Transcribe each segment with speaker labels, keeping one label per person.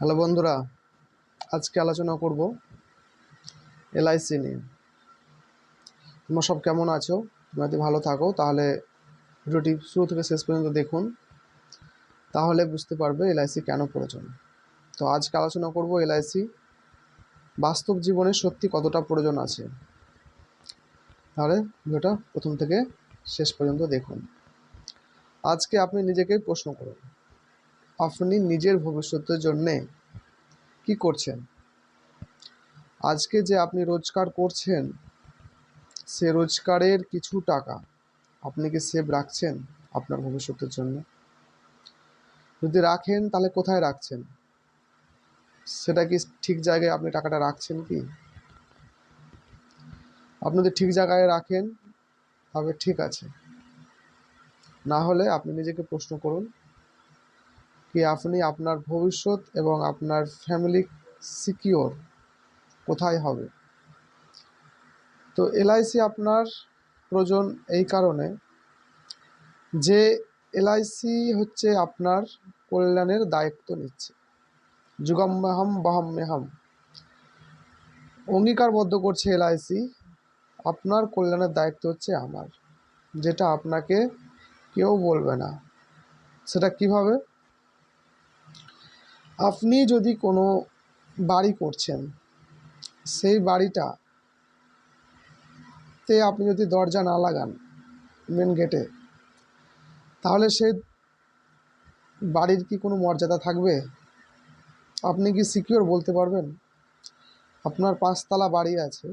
Speaker 1: Hello বন্ধুরা, আজকে আলোচনা করব এলআইসি নিয়ে। তোমরা সব কেমন আছো? তোমরা যদি ভালো থাকো, তাহলে ভিডিওটি শুরু থেকে শেষ পর্যন্ত দেখুন, তাহলে বুঝতে পারবে এলআইসি কেন প্রয়োজন তো আজকে আলোচনা করব এলআইসি বাস্তব জীবনে সত্যি কতটা প্রয়োজন আছে। তাহলে ভিডিওটা প্রথম থেকে শেষ পর্যন্ত দেখুন। আজকে আপনি নিজেকে প্রশ্ন করুন আপনি নিজের ভবিষ্যতের জন্যে কি করছেন? আজকে যে আপনি রোজগার করছেন, সে রোজগারের কিছু টাকা আপনি কি সেভ রাখছেন আপনার ভবিষ্যতের জন্য? যদি রাখেন, তাহলে কোথায় রাখছেন? সেটা কি ঠিক জায়গায় আপনি টাকাটা রাখছেন কি? আপনি যদি ঠিক জায়গায় রাখেন তবে ঠিক আছে। না হলে আপনি নিজেকে প্রশ্ন করুন। কি আপনি আপনার ভবিষ্যৎ এবং আপনার ফ্যামিলি সিকিওর কোথায় হবে? তো এলআইসি আপনার প্রয়োজন এই কারণে যে এলআইসি হচ্ছে আপনার কল্যাণের দায়িত্ব নিচ্ছে। যুগাম্যাহাম বাহাম্যাহাম অঙ্গীকারবদ্ধ করছে এলআইসি, আপনার কল্যাণের দায়িত্ব হচ্ছে আমার, যেটা আপনাকে কেউ বলবে না। সেটা কীভাবে? আপনি যদি কোনো বাড়ি করছেন, সেই বাড়িটা তে আপনি যদি দরজা না লাগান মেন গেটে তাহলে সে বাড়ির কি কোনো মর্যাদা থাকবে? আপনি কি সিকিওর বলতে পারবেন? আপনার পাঁচতলা বাড়ি আছে,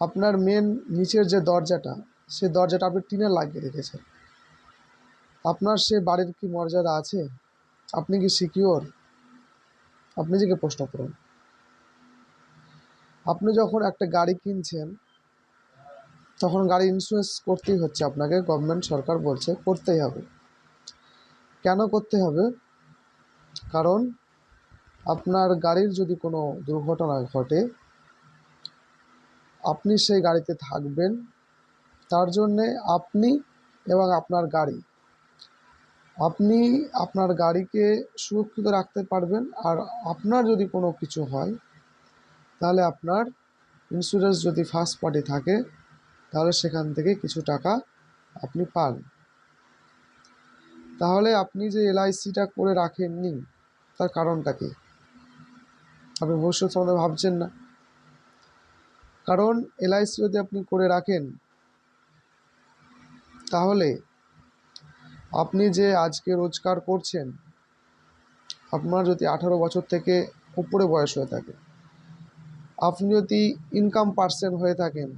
Speaker 1: আপনার মেন নিচের যে দরজাটা সেই দরজাটা আপনি টিনে লাগিয়ে রেখেছেন। আপনার সে বাড়ির কি মর্যাদা আছে? আপনি কি সিকিওর আপনি নিজেকে প্রশ্ন করুন? আপনি যখন একটা গাড়ি কিনছেন, তখন গাড়ি ইন্স্যুরেন্স করতেই হচ্ছে আপনাকে গভর্নমেন্ট সরকার বলছে করতেই হবে। কেন করতে হবে? কারণ আপনার গাড়ির যদি কোনো দুর্ঘটনা ঘটে, আপনি সেই গাড়িতে থাকবেন, তার জন্যে আপনি এবং আপনার গাড়ি আপনি আপনার গাড়িকে সুরক্ষিত রাখতে পারবেন, আর আপনার যদি কোনো কিছু হয়, তাহলে আপনার ইন্স্যুরেন্স যদি ফার্স্ট পার্টি থাকে, তাহলে সেখান থেকে কিছু টাকা আপনি পান। তাহলে আপনি যে এলআইসিটা করে রাখেননি, তার কারণটা কি? আপনি ভবিষ্যৎ সম্বন্ধে ভাবছেন না? কারণ এলআইসি যদি আপনি করে রাখেন, তাহলে আপনি যে আজকে রোজগার করছেন, আপনার যদি আঠারো বছর থেকে উপরে বয়স হয়ে থাকে, আপনি যদি ইনকাম পার্সন হয়ে থাকেন,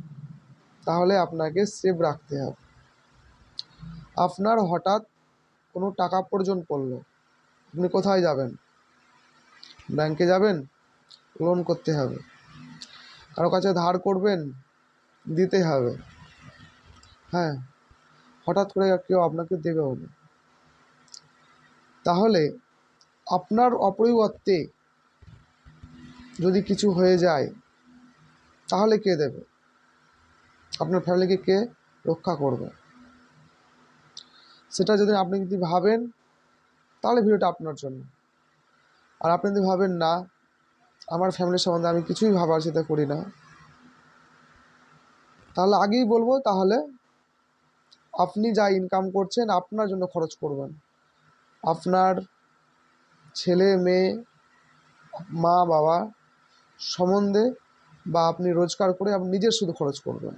Speaker 1: তাহলে আপনাকে সেভ রাখতে হবে। আপনার হঠাৎ কোনো টাকা প্রয়োজন পড়ল, আপনি কোথায় যাবেন? ব্যাংকে যাবেন লোন করতে হবে। কারও কাছে ধার করবেন, দিতে হবে। হ্যাঁ। হঠাৎ করে কেউ আপনাকে দেবেও না। তাহলে আপনার অপরিবর্তে যদি কিছু হয়ে যায়, তাহলে কে দেবে? আপনার ফ্যামিলিকে কে রক্ষা করবে? সেটা যদি আপনি যদি ভাবেন, তাহলে ভিডিওটা আপনার জন্য। আর আপনি যদি ভাবেন, না, আমার ফ্যামিলির সম্বন্ধে আমি কিছুই ভাবার চিন্তা করি না, তাহলে আগেই বলব, তাহলে আপনি যা ইনকাম করছেন, আপনার জন্য খরচ করবেন। আপনার ছেলে, মেয়ে, মা, বাবা সম্বন্ধে বা আপনি রোজগার করে আপনি নিজের শুধু খরচ করবেন।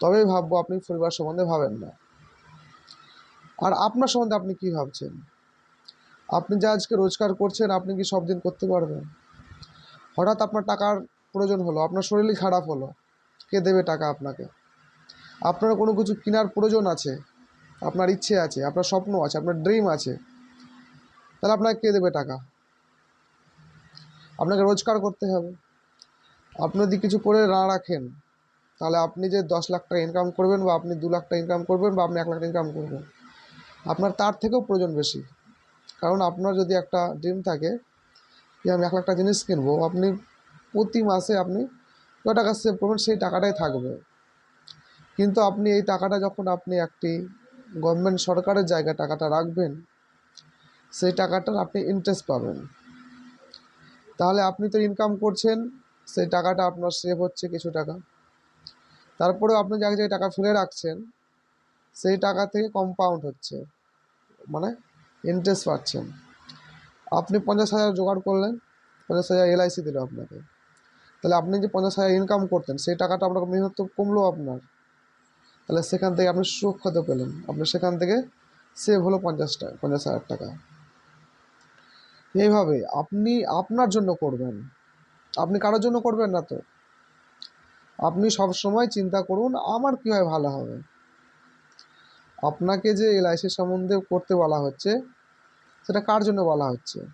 Speaker 1: তবেই ভাববো আপনি পরিবার সম্বন্ধে ভাবেন না। আর আপনার সম্বন্ধে আপনি কি ভাবছেন? আপনি যা আজকে রোজগার করছেন, আপনি কি সব দিন করতে পারবেন? হঠাৎ আপনার টাকার প্রয়োজন হলো, আপনার শরীরই খারাপ হলো, কে দেবে টাকা আপনাকে? আপনার কোনো কিছু কেনার প্রয়োজন আছে? আপনার ইচ্ছে আছে, আপনার স্বপ্ন আছে, আপনার ড্রিম আছে। তাহলে আপনাকে কে দেবে টাকা? আপনাকে রোজগার করতে হবে। আপনি যদি কিছু করে না রাখেন, তাহলে আপনি যে দশ লাখ টাকা ইনকাম করবেন বা আপনি দু লাখ টাকা ইনকাম করবেন বা আপনি এক লাখ টাকা ইনকাম করবেন, আপনার তার থেকেও প্রয়োজন বেশি। কারণ আপনার যদি একটা ড্রিম থাকে যে আমি এক লাখ টাকা জিনিস কিনবো, আপনি প্রতি মাসে আপনি কত টাকা সেভ করবেন, সেই টাকাটাই থাকবে। কিন্তু আপনি এই টাকাটা যখন আপনি একটি গভর্নমেন্ট সরকারের জায়গায় টাকাটা রাখবেন, সেই টাকাটার আপনি ইন্টারেস্ট পাবেন। তাহলে আপনি তো ইনকাম করছেন, সেই টাকাটা আপনার সেভ হচ্ছে কিছু টাকা। তারপরেও আপনি যে জায়গায় টাকা ফেলে রাখছেন, সেই টাকা থেকে কম্পাউন্ড হচ্ছে মানে ইন্টারেস্ট পাচ্ছেন। আপনি পঞ্চাশ হাজার জোগাড় করলেন, পঞ্চাশ হাজার এলআইসি দিল আপনাকে। তাহলে আপনি যে পঞ্চাশ হাজার ইনকাম করতেন, সেই টাকাটা আপনার মেহনত কমলো আপনার। তাহলে সেখান থেকে আপনি সুরক্ষিত পেলেন। আপনি সেখান থেকে সেভ হলো পঞ্চাশ টাকা, পঞ্চাশ হাজার টাকা। এইভাবে আপনি আপনার জন্য করবেন। আপনি কারোর জন্য করবেন না তো। আপনি সব সময় চিন্তা করুন, আমার কীভাবে ভালো হবে। আপনাকে যে এলআইসি সম্বন্ধে করতে বলা হচ্ছে, সেটা কার জন্য বলা হচ্ছে?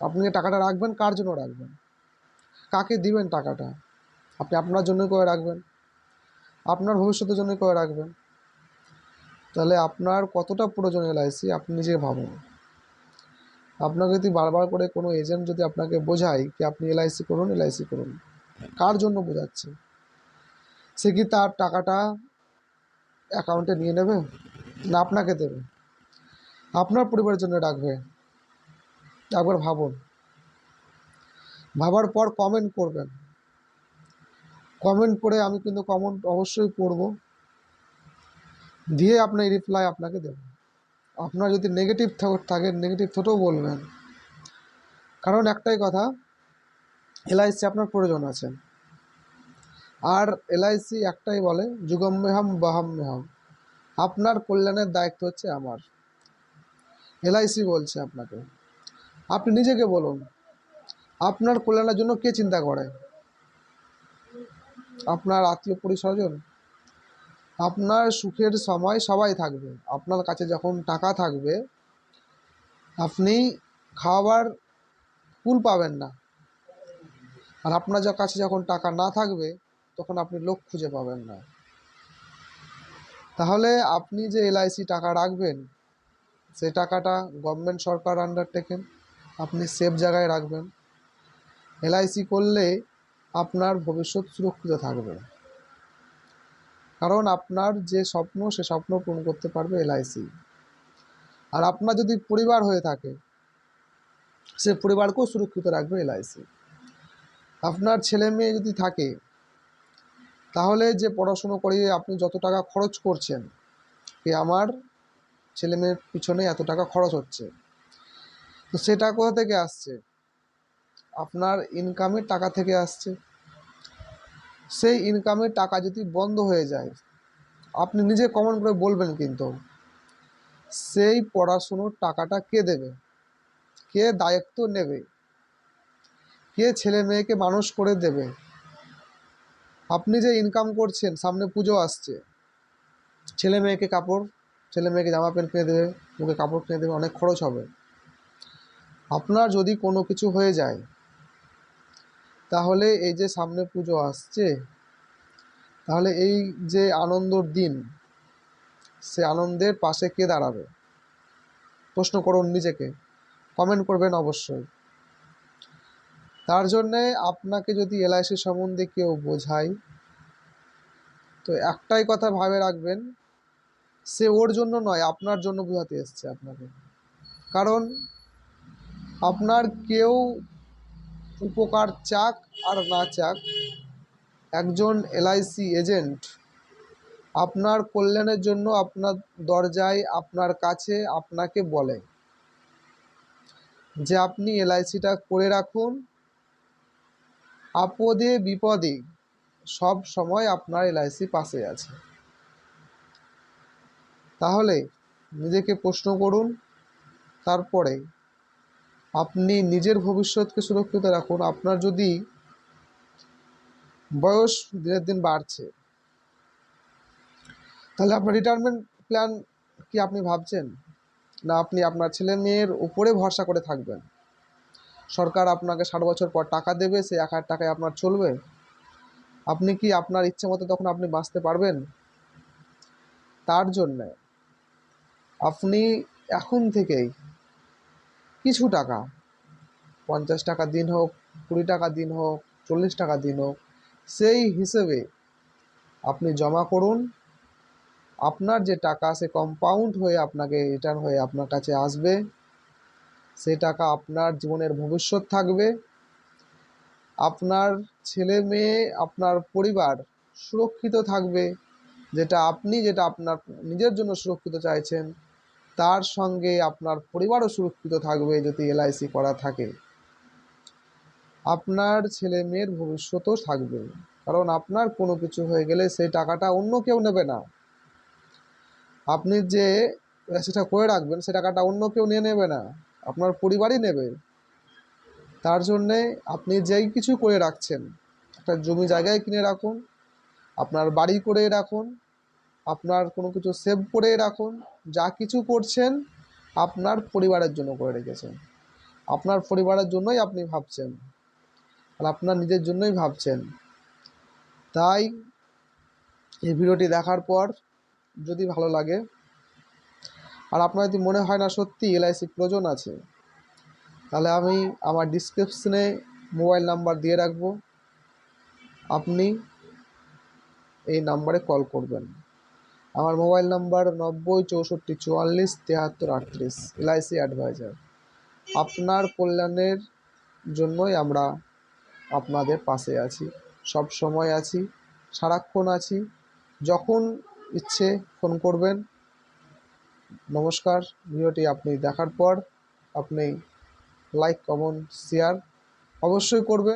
Speaker 1: আপনি টাকাটা রাখবেন, কার জন্য রাখবেন? কাকে দিবেন টাকাটা? আপনি আপনার জন্য করে রাখবেন। আপনার ভবিষ্যতের জন্য করে রাখবেন। তাহলে আপনার কতটা প্রয়োজন এলআইসি আপনি নিজে ভাবুন। আপনাকে যদি বারবার করে কোনো এজেন্ট যদি আপনাকে বোঝায় কি আপনি এলআইসি করুন এলআইসি করুন, কার জন্য বোঝাচ্ছে? সে কি তার টাকাটা অ্যাকাউন্টে নিয়ে নেবে না আপনাকে দেবে? আপনার পরিবারের জন্য রাখবে। একবার ভাবুন। ভাবার পর কমেন্ট করবেন। কমেন্ট করে আমি কিন্তু কমেন্ট অবশ্যই পড়ব দিয়ে আপনার রিপ্লাই আপনাকে দেব। আপনার যদি নেগেটিভ থট থাকে নেগেটিভ থটেও বলবেন। কারণ একটাই কথা এলআইসি আপনার প্রয়োজন আছে। আর এলআইসি একটাই বলে যুগম্যহাম বাহাম্যহাম আপনার কল্যাণের দায়িত্ব হচ্ছে আমার। এলআইসি বলছে আপনাকে। আপনি নিজেকে বলুন, আপনার কল্যাণের জন্য কে চিন্তা করে? আপনার আত্মীয় পরিস্বজন, আপনার সুখের সময় সবাই থাকবে। আপনার কাছে যখন টাকা থাকবে, আপনি খাবার কুল পাবেন না। আর আপনার কাছে যখন টাকা না থাকবে, তখন আপনি লোক খুঁজে পাবেন না। তাহলে আপনি যে এলআইসি টাকা রাখবেন সেই টাকাটা গভর্নমেন্ট সরকার আন্ডারটেকেন আপনি সেফ জায়গায় রাখবেন। এলআইসি করলে আপনার ভবিষ্যৎ সুরক্ষিত থাকবে। কারণ আপনার যে স্বপ্ন, সে স্বপ্ন পূরণ করতে পারবে এলআইসি আর আপনার যদি পরিবার হয়ে থাকে, সে পরিবারকেও সুরক্ষিত রাখবে এলআইসি আপনার ছেলে মেয়ে যদি থাকে, তাহলে যে পড়াশুনো করিয়ে আপনি যত টাকা খরচ করছেন কি আমার ছেলে মেয়ের পিছনে এত টাকা খরচ হচ্ছে। তো সেটা কোথা থেকে আসছে? আপনার ইনকামের টাকা থেকে আসছে। সেই ইনকামের টাকা যদি বন্ধ হয়ে যায়, আপনি নিজে কমন করে বলবেন কিন্তু, সেই পড়াশুনোর টাকাটা কে দেবে? কে দায়িত্ব নেবে? কে ছেলে মেয়েকে মানুষ করে দেবে? আপনি যে ইনকাম করছেন, সামনে পুজো আসছে, ছেলে মেয়েকে কাপড়, ছেলে মেয়েকে জামা প্যান্ট কিনে দেবে, মুখে কাপড় কিনে দেবে, অনেক খরচ হবে। আপনার যদি কোনো কিছু হয়ে যায় তাহলে এই যে সামনে পুজো আসছে, তাহলে এই যে আনন্দর দিন, সে আনন্দের পাশে কে দাঁড়াবে? প্রশ্ন করুন নিজেকে কমেন্ট করবেন অবশ্যই। তার জন্যে আপনাকে যদি এলআইসি সম্বন্ধে কেউ বোঝায়, তো একটাই কথা ভাবে রাখবেন, সে ওর জন্য নয়, আপনার জন্য বোঝাতে এসছে আপনাকে। কারণ আপনার কেউ উপকার চাক আর না চাক, একজন এলআইসি এজেন্ট, আপনার কল্যাণের জন্য আপনার দরজায় আপনার কাছে আপনাকে বলে যে আপনি এলআইসিটা করে রাখুন। আপদে বিপদে সব সময় আপনার এলআইসি পাশে আছে। তাহলে নিজেকে প্রশ্ন করুন, তারপরে আপনি নিজের ভবিষ্যৎকে সুরক্ষিত রাখুন। আপনার যদি বয়স দিনের দিন বাড়ছে, তাহলে আপনার রিটায়ারমেন্ট প্ল্যান কি আপনি ভাবছেন? না, আপনি আপনার ছেলে মেয়ের উপরে ভরসা করে থাকবেন। সরকার আপনাকে ষাট বছর পর টাকা দেবে, সেই এক হাজার টাকায় আপনার চলবে। আপনি কি আপনার ইচ্ছে মতো তখন আপনি বাঁচতে পারবেন? তার জন্যে আপনি এখন থেকেই কিছু টাকা। পঞ্চাশ টাকা দিন হোক, কুড়ি টাকা দিন হোক, চল্লিশ টাকা দিন হোক, সেই হিসেবে আপনি জমা করুন। আপনার যে টাকা সে কম্পাউন্ড হয়ে আপনাকে রিটার্ন হয়ে আপনার কাছে আসবে। সেই টাকা আপনার জীবনের ভবিষ্যৎ থাকবে। আপনার ছেলে মেয়ে, আপনার পরিবার সুরক্ষিত থাকবে। যেটা আপনি, যেটা আপনার নিজের জন্য সুরক্ষিত চাইছেন তার সঙ্গে আপনার পরিবারও সুরক্ষিত থাকবে যদি এলআইসি করা থাকে। আপনার ছেলে মেয়ের ভবিষ্যতও থাকবে, কারণ আপনার কোনো কিছু হয়ে গেলে সেই টাকাটা অন্য কেউ নেবে না। আপনি যে সেটা করে রাখবেন সে টাকাটা অন্য কেউ নিয়ে নেবে না, আপনার পরিবারই নেবে। তার জন্যে আপনি যেই কিছু করে রাখছেন, একটা জমি জায়গায় কিনে রাখুন, আপনার বাড়ি করে রাখুন আপনার কোনো কিছু সেভ করে রাখুন। যা কিছু করছেন, আপনার পরিবারের জন্য করে রেখেছেন। আপনার পরিবারের জন্যই আপনি ভাবছেন। আর আপনার নিজের জন্যই ভাবছেন। তাই এই ভিডিওটি দেখার পর যদি ভালো লাগে, আর আপনার যদি মনে হয় না সত্যি এলআইসি প্রয়োজন আছে, তাহলে আমি আমার ডিসক্রিপশনে মোবাইল নাম্বার দিয়ে রাখব। আপনি এই নাম্বারে কল করবেন। আমার মোবাইল নাম্বার নব্বই, চৌষট্টি, চুয়াল্লিশ, তিয়াত্তর, আটত্রিশ। LIC advisor. আপনার কল্যাণের জন্যই আমরা আপনাদের পাশে আছি। সব সময় আছি, সারাক্ষণ আছি। যখন ইচ্ছে ফোন করবেন। নমস্কার, ভিডিওটি আপনি দেখার পর আপনি লাইক, কমেন্ট, শেয়ার অবশ্যই করবেন।